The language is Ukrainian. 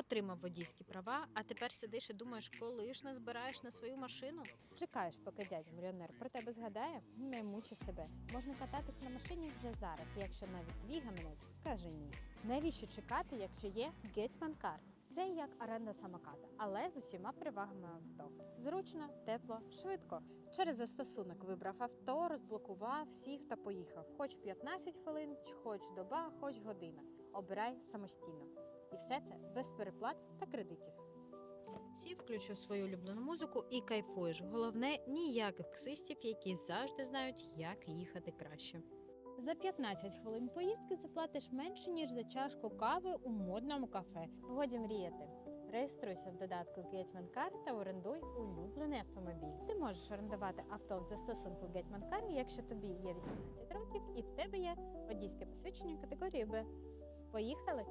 отримав водійські права, а тепер сидиш і думаєш, коли ж назбираєш на свою машину? Чекаєш, поки дядя мільйонер про тебе згадає? Не мучи себе. Можна кататися на машині вже зараз, якщо навіть твій гаманець каже ні. Навіщо чекати, якщо є Гетьман Кар? Це як оренда самоката, але з усіма перевагами авто. Зручно, тепло, швидко. Через застосунок вибрав авто, розблокував, сів та поїхав. Хоч 15 хвилин, хоч доба, хоч година. Обирай самостійно. І все це без переплат та кредитів. Сів, включив свою улюблену музику і кайфуєш. Головне, ніяких ксистів, які завжди знають, як їхати краще. За 15 хвилин поїздки заплатиш менше, ніж за чашку кави у модному кафе. Годі мріяти. Реєструйся в додатку Getman Car та орендуй улюблений автомобіль. Ти можеш орендувати авто в застосунку Getman Car, якщо тобі є 18 років і в тебе є водійське посвідчення категорії Б. Поїхали!